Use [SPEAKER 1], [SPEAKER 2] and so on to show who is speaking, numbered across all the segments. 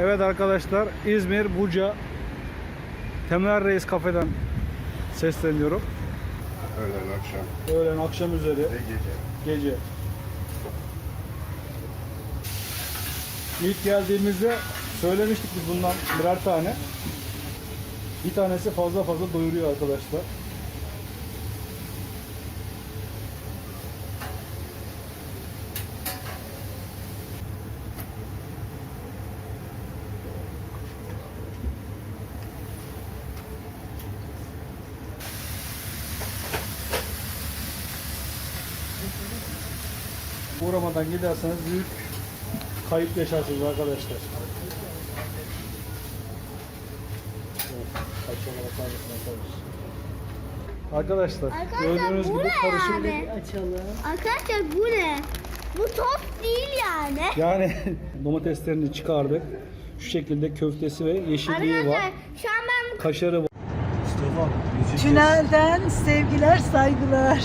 [SPEAKER 1] Evet arkadaşlar İzmir Buca Temel Reis kafeden sesleniyorum.
[SPEAKER 2] Öğlen akşam
[SPEAKER 1] Öğlen akşam üzeri
[SPEAKER 2] ve gece.
[SPEAKER 1] gece. İlk geldiğimizde söylemiştik biz bundan birer tane. Bir tanesi fazla fazla doyuruyor arkadaşlar. Uğramadan giderseniz büyük kayıp yaşarsınız arkadaşlar. Arkadaşlar. Arkadaşlar gördüğünüz
[SPEAKER 3] bu
[SPEAKER 1] gibi
[SPEAKER 3] ne
[SPEAKER 1] karışık
[SPEAKER 3] yani?
[SPEAKER 1] bir
[SPEAKER 4] Açalım.
[SPEAKER 3] Arkadaşlar bu ne? Bu tost değil yani.
[SPEAKER 1] yani domateslerini çıkardık. Şu şekilde köftesi ve yeşilliği var.
[SPEAKER 3] Arkadaşlar şu an ben
[SPEAKER 1] Kaşarı var. Mustafa
[SPEAKER 4] Tünelden sevgiler, saygılar.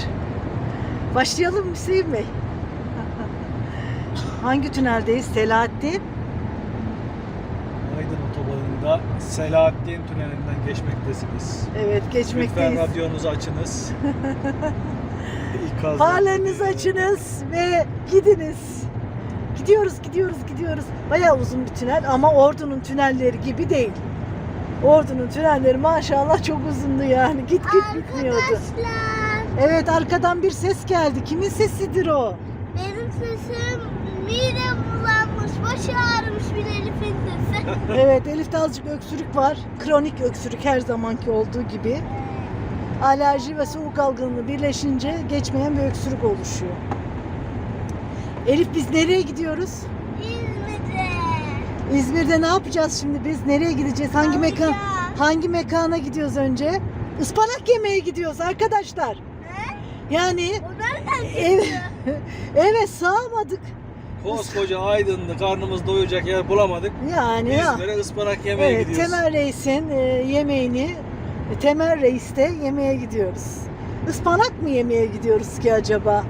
[SPEAKER 4] Başlayalım mı Hüseyin Bey? Hangi tüneldeyiz? Selahattin.
[SPEAKER 1] Aydın otobanında Selahattin Tüneli'nden geçmektesiniz.
[SPEAKER 4] Evet,
[SPEAKER 1] Lütfen
[SPEAKER 4] geçmekteyiz.
[SPEAKER 1] radyonuzu açınız. İkaz
[SPEAKER 4] Farlarınızı açınız ve gidiniz. Gidiyoruz, gidiyoruz, gidiyoruz. Bayağı uzun bir tünel ama Ordu'nun tünelleri gibi değil. Ordu'nun tünelleri maşallah çok uzundu yani. Git git bitmiyordu.
[SPEAKER 3] arkadaşlar
[SPEAKER 4] Evet arkadan bir ses geldi. Kimin sesidir o?
[SPEAKER 3] benim sesim başı ağrımış bir Elif'in sesi.
[SPEAKER 4] Evet Elif'te azıcık öksürük var. Kronik öksürük her zamanki olduğu gibi. Alerji ve soğuk algınlığı birleşince geçmeyen bir öksürük oluşuyor. Elif biz nereye gidiyoruz?
[SPEAKER 3] İzmir'de.
[SPEAKER 4] İzmir'de ne yapacağız şimdi biz? Nereye gideceğiz? Hangi mekan? Hangi mekana gidiyoruz önce? Ispanak yemeye gidiyoruz arkadaşlar.
[SPEAKER 3] Ne?
[SPEAKER 4] Yani
[SPEAKER 3] O nereden
[SPEAKER 4] evet, evet sağmadık.
[SPEAKER 5] Koskoca Aydın'da karnımız doyacak yer bulamadık.
[SPEAKER 4] Yani ya.
[SPEAKER 5] İzmir'e ıspanak yemeye
[SPEAKER 4] Evet,
[SPEAKER 5] gidiyoruz.
[SPEAKER 4] Temel Reis'in e, yemeğini e, Temel Reis'te yemeye gidiyoruz. Ispanak mı yemeye gidiyoruz ki acaba?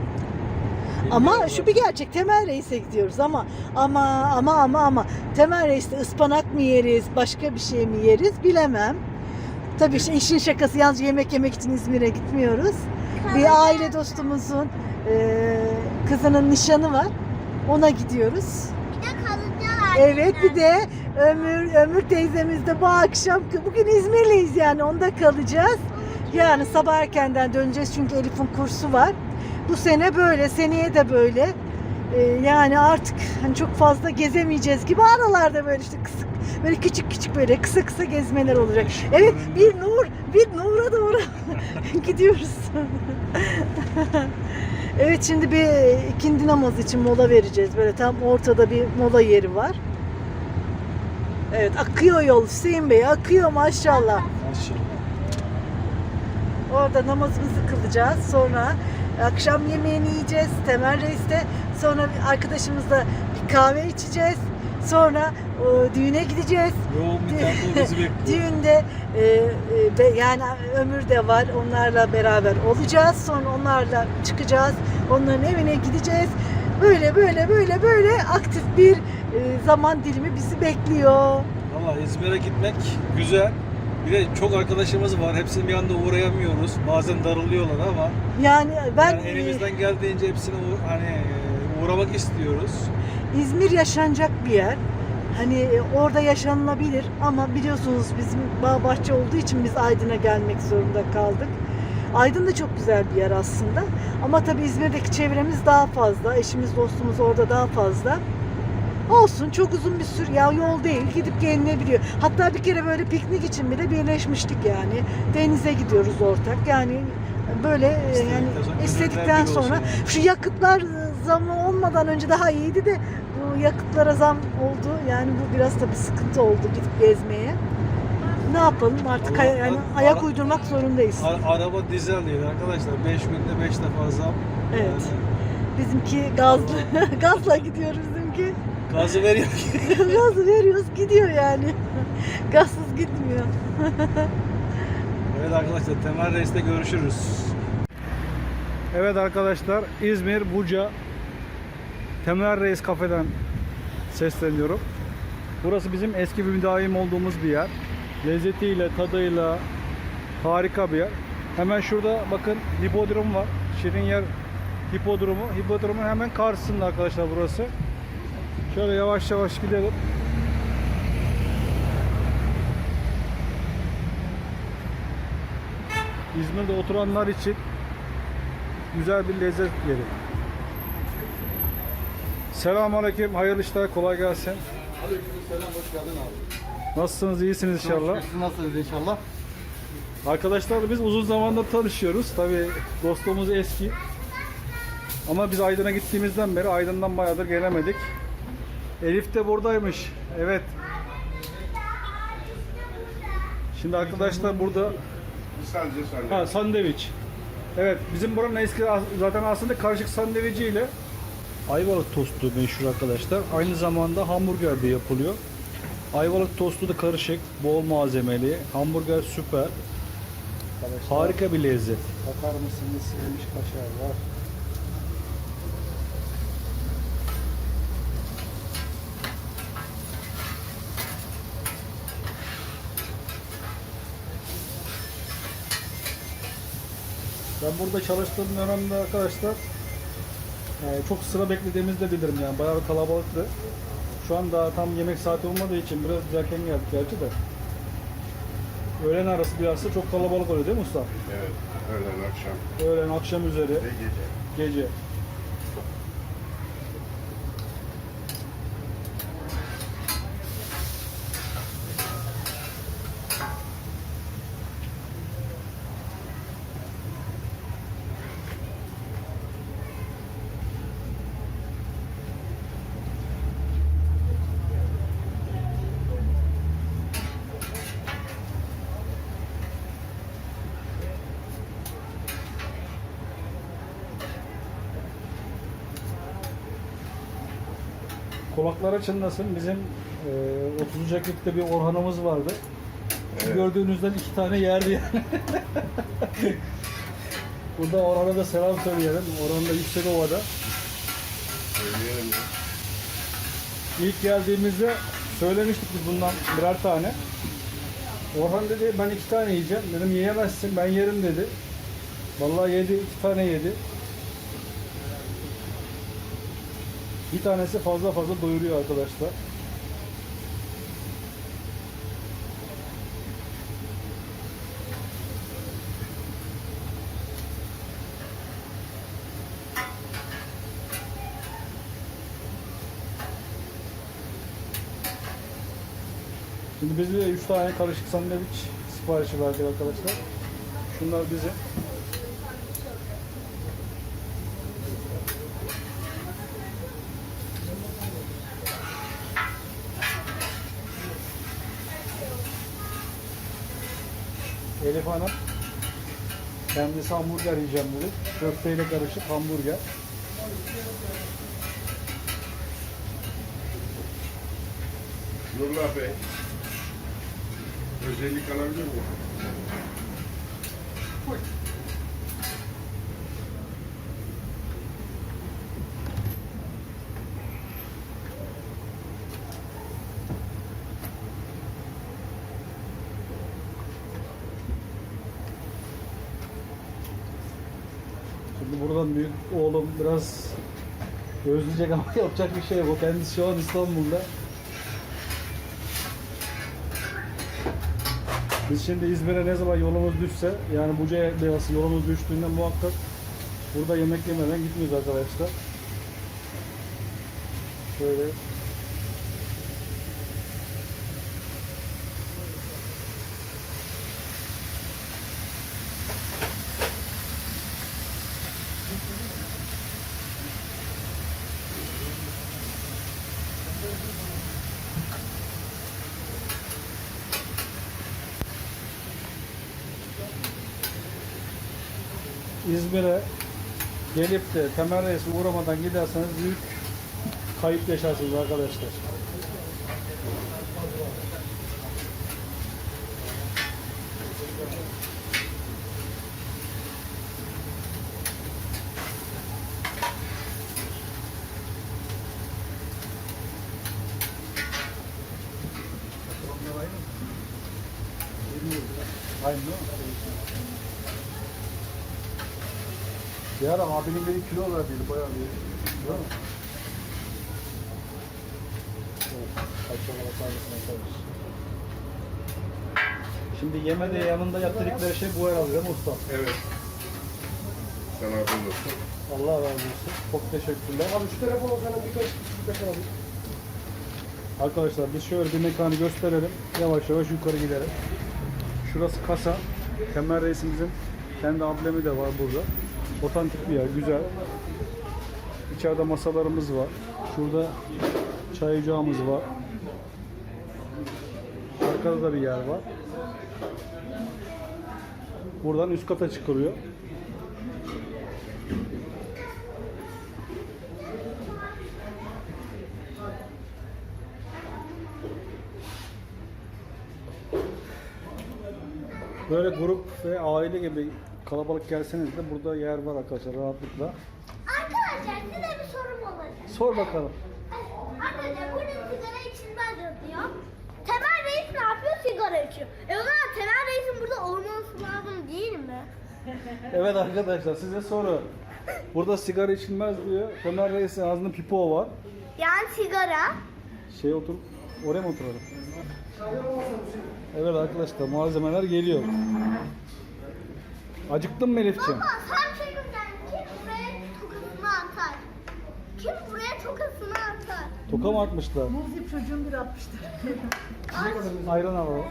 [SPEAKER 4] Ama şu bir gerçek Temel Reis'e gidiyoruz ama ama ama ama ama Temel Reis'te ıspanak mı yeriz, başka bir şey mi yeriz bilemem. Tabii işte işin şakası yalnız yemek yemek için İzmir'e gitmiyoruz. Bir aile dostumuzun e, kızının nişanı var. Ona gidiyoruz.
[SPEAKER 3] Bir de kalacağız.
[SPEAKER 4] Evet bir de Ömür Ömür teyzemiz de bu akşam bugün İzmirliyiz yani onda kalacağız. Yani sabah erkenden döneceğiz çünkü Elif'in kursu var. Bu sene böyle, seneye de böyle. Ee, yani artık hani çok fazla gezemeyeceğiz gibi aralarda böyle işte kısık böyle küçük küçük böyle kısa kısa gezmeler olacak. Evet bir nur, bir nura doğru gidiyoruz. evet şimdi bir ikindi namazı için mola vereceğiz. Böyle tam ortada bir mola yeri var. Evet akıyor yol Hüseyin Bey akıyor maşallah.
[SPEAKER 1] Maşallah.
[SPEAKER 4] Orada namazımızı kılacağız. Sonra akşam yemeğini yiyeceğiz. Temel Reis'te. Sonra bir arkadaşımızla bir kahve içeceğiz. Sonra o, düğüne gideceğiz.
[SPEAKER 1] Yoğun bir tempo bizi bekliyor.
[SPEAKER 4] Düğünde e, e, be- yani Ömür de var. Onlarla beraber olacağız. Sonra onlarla çıkacağız. Onların evine gideceğiz. Böyle böyle böyle böyle aktif bir e, zaman dilimi bizi bekliyor.
[SPEAKER 5] Valla İzmir'e gitmek güzel. Bir de çok arkadaşımız var. Hepsini bir anda uğrayamıyoruz. Bazen darılıyorlar ama
[SPEAKER 4] Yani ben
[SPEAKER 5] yani
[SPEAKER 4] e,
[SPEAKER 5] elimizden geldiğince hepsine uğ- hani e, uğramak istiyoruz.
[SPEAKER 4] İzmir yaşanacak bir yer. Hani e, orada yaşanılabilir ama biliyorsunuz bizim bağ bahçe olduğu için biz Aydın'a gelmek zorunda kaldık. Aydın da çok güzel bir yer aslında. Ama tabii İzmir'deki çevremiz daha fazla. Eşimiz, dostumuz orada daha fazla. Olsun çok uzun bir sür ya yol değil gidip gelinebiliyor. Hatta bir kere böyle piknik için bile birleşmiştik yani. Denize gidiyoruz ortak. Yani böyle e, yani istedikten sonra şu yakıtlar e, zamı olmadan önce daha iyiydi de bu yakıtlara zam oldu. Yani bu biraz tabii sıkıntı oldu gidip gezmeye. Ne yapalım artık
[SPEAKER 5] Allah-
[SPEAKER 4] hay- yani
[SPEAKER 5] ara-
[SPEAKER 4] ayak uydurmak zorundayız.
[SPEAKER 5] A- araba dizel değil arkadaşlar. 5 günde 5 defa zam.
[SPEAKER 4] Evet. Bizimki gazlı gazla gidiyor bizimki.
[SPEAKER 5] gazı veriyor.
[SPEAKER 4] Gazı veriyoruz gidiyor yani. Gazsız gitmiyor.
[SPEAKER 5] evet arkadaşlar Temel Reis'te görüşürüz.
[SPEAKER 1] Evet arkadaşlar İzmir Buca Temel Reis kafeden sesleniyorum. Burası bizim eski bir müdavim olduğumuz bir yer. Lezzetiyle, tadıyla harika bir yer. Hemen şurada bakın hipodrom var. Şirin yer hipodromu. Hipodromun hemen karşısında arkadaşlar burası. Şöyle yavaş yavaş gidelim. İzmir'de oturanlar için güzel bir lezzet yeri. Selamünaleyküm, hayırlı işler, kolay gelsin.
[SPEAKER 6] Aleykümselam, hoş geldin abi.
[SPEAKER 1] Nasılsınız, iyisiniz inşallah.
[SPEAKER 6] Siz nasılsınız inşallah?
[SPEAKER 1] Arkadaşlarla biz uzun zamandır tanışıyoruz. Tabii dostluğumuz eski. Ama biz Aydın'a gittiğimizden beri Aydın'dan bayağıdır gelemedik. Elif de buradaymış. Evet. Şimdi arkadaşlar burada
[SPEAKER 2] Sadece sen.
[SPEAKER 1] ha, sandviç. Evet bizim buranın eski zaten aslında karışık sandviçiyle Ayvalık tostu meşhur arkadaşlar. Aynı zamanda hamburger de yapılıyor. Ayvalık tostu da karışık, bol malzemeli. Hamburger süper. Harika bir lezzet. Bakar mısınız? Yemiş kaşar var. Ben burada çalıştığım dönemde arkadaşlar e, çok sıra beklediğimizi de bilirim yani bayağı bir kalabalıktı. Şu an daha tam yemek saati olmadığı için biraz erken geldik gerçi de. Öğlen arası biraz da çok kalabalık oluyor değil mi usta?
[SPEAKER 2] Evet. Öğlen akşam
[SPEAKER 1] Öğlen akşam üzeri
[SPEAKER 2] ve gece.
[SPEAKER 1] gece. Kulaklara çınlasın. Bizim e, 30. Ekip'te bir Orhan'ımız vardı.
[SPEAKER 2] Evet.
[SPEAKER 1] Gördüğünüzden iki tane yerdi yani. Burada Orhan'a da selam söyleyelim. Orhan da Yüksekova'da.
[SPEAKER 2] Söyleyelim ya.
[SPEAKER 1] İlk geldiğimizde söylemiştik biz bundan birer tane. Orhan dedi ben iki tane yiyeceğim. Dedim yiyemezsin ben yerim dedi. Vallahi yedi, iki tane yedi. Bir tanesi fazla fazla doyuruyor arkadaşlar. Şimdi biz de 3 tane karışık sandviç siparişi verdik arkadaşlar. Şunlar bizim. Elif Hanım kendisi hamburger yiyeceğim dedi. Köfteyle karışık hamburger.
[SPEAKER 2] Nurullah Bey. Özellik alabilir miyim?
[SPEAKER 1] Şimdi buradan biraz özleyecek ama yapacak bir şey yok. O kendisi şu an İstanbul'da. Biz şimdi İzmir'e ne zaman yolumuz düşse yani Buca'ya biraz yolumuz düştüğünde muhakkak burada yemek yemeden gitmiyoruz arkadaşlar. Şöyle İzmir'e gelip de Temel Reis'e uğramadan giderseniz büyük kayıp yaşarsınız arkadaşlar. Bir ara abinin beni kilo verdiydi bayağı bir. Değil mi? Şimdi yemede yanında yaptırdıkları şey bu herhalde değil mi usta?
[SPEAKER 2] Evet. Sana afiyet olsun.
[SPEAKER 1] Allah razı olsun. Çok teşekkürler. Abi şu telefonu sana birkaç birkaç alayım. Arkadaşlar biz şöyle bir mekanı gösterelim. Yavaş yavaş yukarı gidelim. Şurası kasa. Kemal Reisimizin kendi amblemi de var burada. Otantik bir yer, güzel. İçeride masalarımız var. Şurada çay ocağımız var. Arkada da bir yer var. Buradan üst kata çıkılıyor. Böyle grup ve aile gibi kalabalık gelseniz de burada yer var arkadaşlar rahatlıkla.
[SPEAKER 3] Arkadaşlar size bir sorum olacak.
[SPEAKER 1] Sor bakalım.
[SPEAKER 3] Arkadaşlar burada sigara içilmez diyor. Temel Reis ne yapıyor? Sigara içiyor. E o zaman Temel Reis'in burada olması lazım değil mi?
[SPEAKER 1] Evet arkadaşlar size soru. Burada sigara içilmez diyor. Ömer Reis'in ağzında pipo var.
[SPEAKER 3] Yani sigara.
[SPEAKER 1] Şey otur, oraya mı oturalım? Evet arkadaşlar malzemeler geliyor. Acıktın mı Elif'ciğim?
[SPEAKER 3] Baba sen çekimden kim buraya tokasını atar? Kim buraya tokasını atar?
[SPEAKER 1] Toka mı atmışlar?
[SPEAKER 4] Muzip çocuğun bir atmıştır.
[SPEAKER 1] Ayran alalım.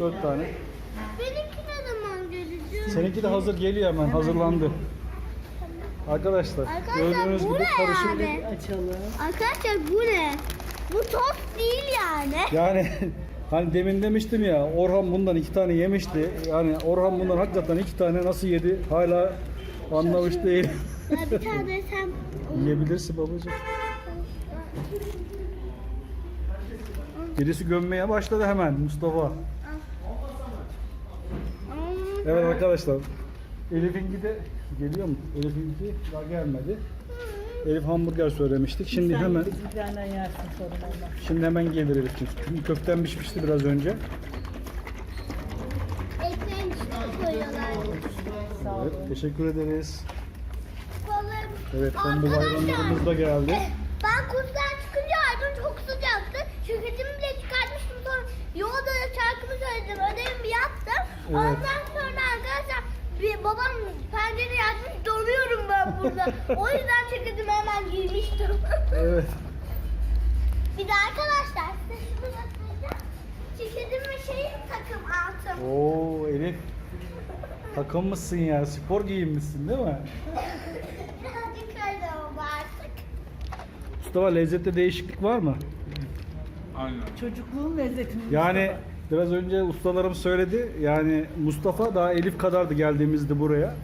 [SPEAKER 1] Dört tane.
[SPEAKER 3] Benimki ne zaman gelecek?
[SPEAKER 1] Seninki de hazır geliyor hemen hazırlandı. Arkadaşlar
[SPEAKER 3] Arkadaşlar,
[SPEAKER 1] gördüğünüz
[SPEAKER 3] bu
[SPEAKER 1] gibi
[SPEAKER 3] ne
[SPEAKER 1] karışık bir
[SPEAKER 3] yani?
[SPEAKER 4] Açalım.
[SPEAKER 3] Arkadaşlar bu ne? Bu tost değil yani.
[SPEAKER 1] Yani hani demin demiştim ya Orhan bundan iki tane yemişti. Yani Orhan bundan hakikaten iki tane nasıl yedi hala anlamış değil.
[SPEAKER 3] Ya bir tane sen...
[SPEAKER 1] Yiyebilirsin babacığım. Birisi gömmeye başladı hemen Mustafa. Evet arkadaşlar. Elif'inki de geliyor mu? Elif'inki daha gelmedi. Elif hamburger söylemiştik. Şimdi
[SPEAKER 4] Sen
[SPEAKER 1] hemen
[SPEAKER 4] yersin sorun olmaz.
[SPEAKER 1] şimdi hemen gelir Elif'ciğim. Çünkü köften pişmişti biraz önce.
[SPEAKER 3] Ekmeğin içine koyuyorlar.
[SPEAKER 4] Sağ olun.
[SPEAKER 1] Evet, teşekkür ederiz.
[SPEAKER 3] Balım.
[SPEAKER 1] Evet, son bu bayramlarımız da geldi.
[SPEAKER 3] Ben kursdan çıkınca Aydın çok sıcaktı. Şirketimi bile çıkartmıştım sonra yolda da şarkımı söyledim. Ödevimi yaptım.
[SPEAKER 1] Evet.
[SPEAKER 3] Ondan sonra arkadaşlar bir babam pencere açmış donuyorum ben burada. o yüzden ceketimi hemen giymiştim.
[SPEAKER 1] Evet.
[SPEAKER 3] bir de arkadaşlar size şunu göstereceğim. Ceketimin şeyi takım altım.
[SPEAKER 1] Oo Elif. Takım mısın ya? Spor giyinmişsin değil mi?
[SPEAKER 3] Birazcık öyle oldu artık.
[SPEAKER 1] Mustafa lezzette değişiklik var mı?
[SPEAKER 2] Aynen.
[SPEAKER 4] Çocukluğun lezzetini.
[SPEAKER 1] Yani biraz önce ustalarım söyledi. Yani Mustafa daha Elif kadardı geldiğimizde buraya.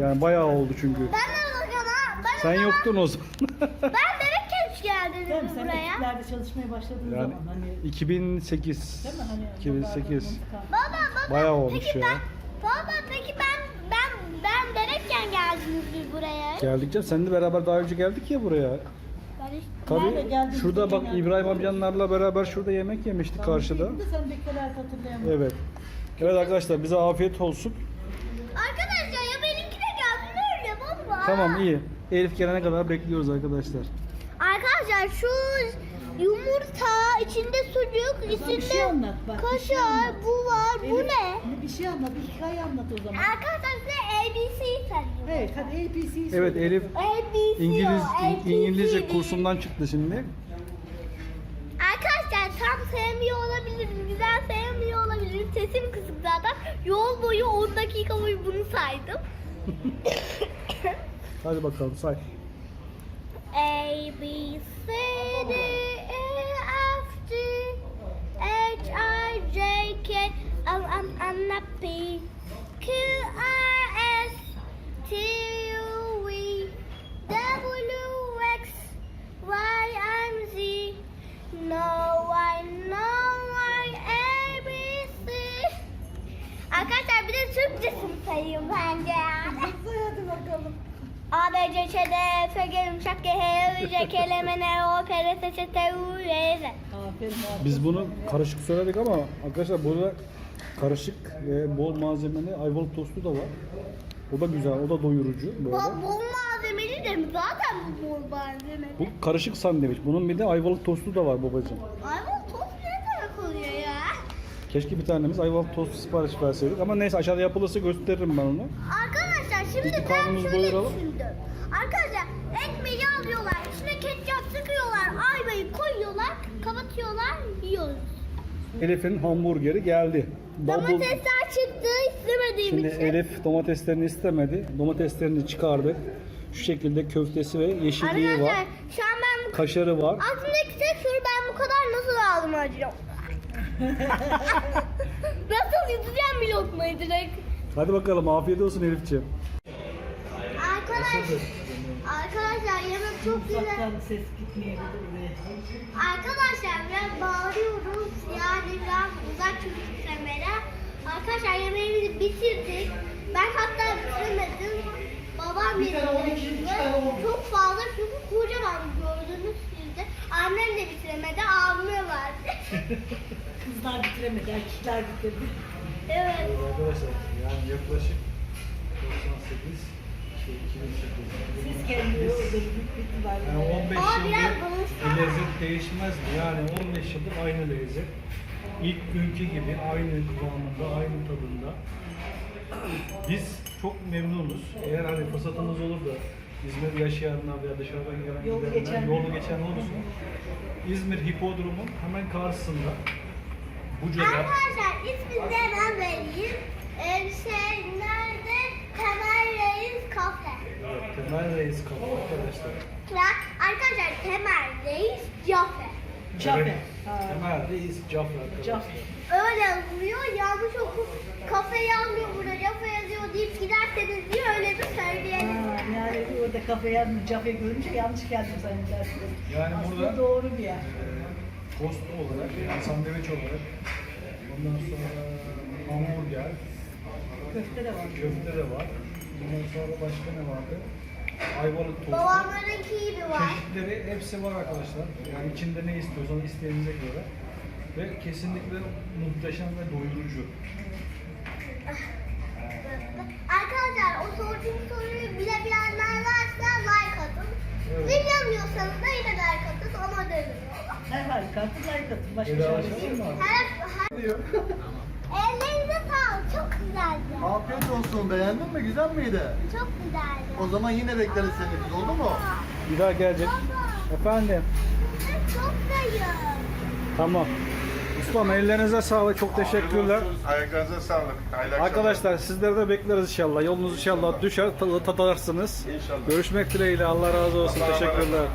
[SPEAKER 1] Yani bayağı oldu çünkü.
[SPEAKER 3] Ben de bakana, ben
[SPEAKER 1] Sen
[SPEAKER 3] o zaman-
[SPEAKER 1] yoktun o zaman.
[SPEAKER 3] Ben demek hiç
[SPEAKER 4] Değil
[SPEAKER 3] geldiniz
[SPEAKER 4] mi? Sen
[SPEAKER 3] buraya.
[SPEAKER 4] ekiplerde çalışmaya başladığın
[SPEAKER 1] Yani
[SPEAKER 4] zaman hani
[SPEAKER 1] 2008.
[SPEAKER 4] değil mi? Hani
[SPEAKER 1] 2008.
[SPEAKER 3] Baba baba.
[SPEAKER 1] Bayağı olmuş
[SPEAKER 3] peki
[SPEAKER 1] ya.
[SPEAKER 3] Ben, baba peki ben ben ben bebekken geldiniz siz buraya.
[SPEAKER 1] Geldikçe seninle beraber daha önce geldik ya buraya.
[SPEAKER 4] Nerede
[SPEAKER 1] Tabii
[SPEAKER 4] geldiniz
[SPEAKER 1] şurada bak
[SPEAKER 4] bilmiyorum.
[SPEAKER 1] İbrahim amcanlarla beraber şurada yemek yemiştik karşıda.
[SPEAKER 4] Şimdi sen bekler hatırlayamam.
[SPEAKER 1] Evet. Evet arkadaşlar bize afiyet olsun.
[SPEAKER 3] Arkadaşlar ya benimki de gelsin öyle baba.
[SPEAKER 1] Tamam iyi. Elif gelene kadar bekliyoruz arkadaşlar.
[SPEAKER 3] Arkadaşlar şu yumurta içinde sucuk
[SPEAKER 4] bir şey
[SPEAKER 3] içinde
[SPEAKER 4] anlat bak, şey
[SPEAKER 3] kaşar
[SPEAKER 4] anlat.
[SPEAKER 3] bu var bu
[SPEAKER 4] Elif,
[SPEAKER 3] ne?
[SPEAKER 4] Bir şey anlat, bir hikaye anlat o zaman.
[SPEAKER 3] Arkadaşlar size ABC'yi söyleyeyim.
[SPEAKER 4] Evet, hadi ABC'yi söyle.
[SPEAKER 1] Evet Elif
[SPEAKER 3] ABC
[SPEAKER 1] İngiliz
[SPEAKER 3] o, ABC
[SPEAKER 1] İngilizce
[SPEAKER 3] değil.
[SPEAKER 1] kursundan çıktı şimdi.
[SPEAKER 3] Arkadaşlar tam sevmiyor olabilirim, güzel sevmiyor olabilirim. Sesim kısık zaten. Yol boyu 10 dakika boyu bunu saydım.
[SPEAKER 1] Hadi bakalım say.
[SPEAKER 3] A, B, C, D, J, K, L, M, N, P, Q, R, S, T, U, V, W, X, Y, and Z. No, I, no, I, A, B, C. Arkadaşlar bir de Türkçesini sayayım bence yani.
[SPEAKER 4] Hadi bakalım.
[SPEAKER 3] A, B, C, Ç, D, E, F, G, Ş, G, H, I, J, K, L, M, N, O, P, R, S, Ç, T, U, V, Z.
[SPEAKER 1] Biz bunu karışık söyledik ama arkadaşlar burada Karışık ve bol malzemeli ayvalık tostu da var. O da güzel, o da doyurucu böyle.
[SPEAKER 3] Bol, bol malzemeli de mi? Zaten bu bol malzemeli.
[SPEAKER 1] Bu karışık sandviç. Bunun bir de ayvalık tostu da var babacığım.
[SPEAKER 3] Ay bu tost ne demek oluyor ya?
[SPEAKER 1] Keşke bir tanemiz ayvalık tostu sipariş verseydik. Ama neyse aşağıda yapılırsa gösteririm ben onu.
[SPEAKER 3] Arkadaşlar şimdi
[SPEAKER 1] bir
[SPEAKER 3] ben şöyle
[SPEAKER 1] doyuralım.
[SPEAKER 3] düşündüm. Arkadaşlar ekmeği alıyorlar, içine ketçap sıkıyorlar, ayvayı koyuyorlar, kapatıyorlar, yiyoruz.
[SPEAKER 1] Elif'in hamburgeri geldi. Double-
[SPEAKER 3] Domatesler çıktı istemediğim
[SPEAKER 1] Şimdi
[SPEAKER 3] için.
[SPEAKER 1] Elif domateslerini istemedi. Domateslerini çıkardık. Şu şekilde köftesi ve yeşilliği var.
[SPEAKER 3] Arkadaşlar şu an ben bu
[SPEAKER 1] Kaşarı var.
[SPEAKER 3] Aklımdaki tek soru ben bu kadar nasıl aldım acaba? nasıl yutacağım bir lokmayı direkt?
[SPEAKER 1] Hadi bakalım afiyet olsun Elif'ciğim.
[SPEAKER 3] Arkadaşlar, arkadaşlar yemek çok güzel.
[SPEAKER 4] Uzaktan ses gitmeyebilir buraya.
[SPEAKER 3] Arkadaşlar biraz bağırıyoruz. Yani biraz uzak çünkü kamera. Arkadaşlar yemeğimizi bitirdik. Ben hatta bitiremedim. Babam bitirdi. Çok fazla çünkü kocaman gördünüz siz de. Annem de bitiremedi. Abime verdi.
[SPEAKER 4] Kızlar bitiremedi, erkekler bitirdi.
[SPEAKER 3] evet.
[SPEAKER 1] Arkadaşlar yani yaklaşık 98 şey 2008
[SPEAKER 4] Siz kendi orada büyük ihtimalle.
[SPEAKER 1] yani 15
[SPEAKER 3] Aa, biraz
[SPEAKER 1] yıldır lezzet değişmezdi. Yani 15 yıldır aynı lezzet. İlk günkü gibi aynı kıvamında, aynı tadında. Biz çok memnunuz. Eğer hani fırsatımız olur da İzmir yaşayanlar veya dışarıdan gelen
[SPEAKER 4] Yolu
[SPEAKER 1] gidenler,
[SPEAKER 4] geçen.
[SPEAKER 1] yolu geçen olursa İzmir Hipodromu'nun hemen karşısında Buca'da
[SPEAKER 3] Arkadaşlar ismini de vereyim. Ee, şey nerede? Temel Reis Kafe.
[SPEAKER 1] evet, Temel Reis kapı arkadaşlar.
[SPEAKER 3] Ya, Arkadaşlar Temel Reis Cafe.
[SPEAKER 4] Cafe.
[SPEAKER 1] Temel Reis Cafer arkadaşlar.
[SPEAKER 4] Cafe.
[SPEAKER 3] Öyle yazılıyor. Yanlış oku. Kafe yazmıyor burada. Cafe yazıyor deyip giderseniz diye öyle bir söyleyelim.
[SPEAKER 4] Ha, yani orada kafe yazmış, cafe görünce yanlış geldim zannedersiniz.
[SPEAKER 1] Yani
[SPEAKER 4] Aslında
[SPEAKER 1] burada-
[SPEAKER 4] doğru bir yer.
[SPEAKER 1] Tost olarak, yani sandviç olarak, ondan sonra hamburger,
[SPEAKER 4] Köfte de var.
[SPEAKER 1] köfte de var. Ondan sonra başka ne vardı? Ayvalık tostu.
[SPEAKER 3] Babamlarınki gibi var.
[SPEAKER 1] Çeşitleri hepsi var arkadaşlar. Yani içinde ne istiyorsanız isteğinize göre. Ve kesinlikle muhteşem ve doyurucu.
[SPEAKER 3] Arkadaşlar o sorduğum soruyu bilebilenler varsa like atın.
[SPEAKER 1] Evet.
[SPEAKER 3] Bilemiyorsanız da yine like atın ama dedim.
[SPEAKER 4] Her halükarda like atın. Başka şey yok.
[SPEAKER 3] Her, her... Güzeldi.
[SPEAKER 6] Afiyet olsun. Beğendin mi? Güzel miydi?
[SPEAKER 3] Çok güzeldi.
[SPEAKER 6] O zaman yine bekleriz seni. Oldu mu?
[SPEAKER 1] Bir daha gelecek.
[SPEAKER 3] Baba.
[SPEAKER 1] Efendim.
[SPEAKER 3] Çok zayıf.
[SPEAKER 1] Tamam. Ustam ellerinize sağlık. Çok teşekkürler.
[SPEAKER 2] Ayaklarınıza sağlık. Hayırlı akşamlar.
[SPEAKER 1] Arkadaşlar sizleri de bekleriz inşallah. Yolunuz inşallah düşer, tad- tadarsınız.
[SPEAKER 2] İnşallah.
[SPEAKER 1] Görüşmek dileğiyle. Allah razı olsun.
[SPEAKER 2] Allah'a emanet
[SPEAKER 1] Teşekkürler.
[SPEAKER 2] olun.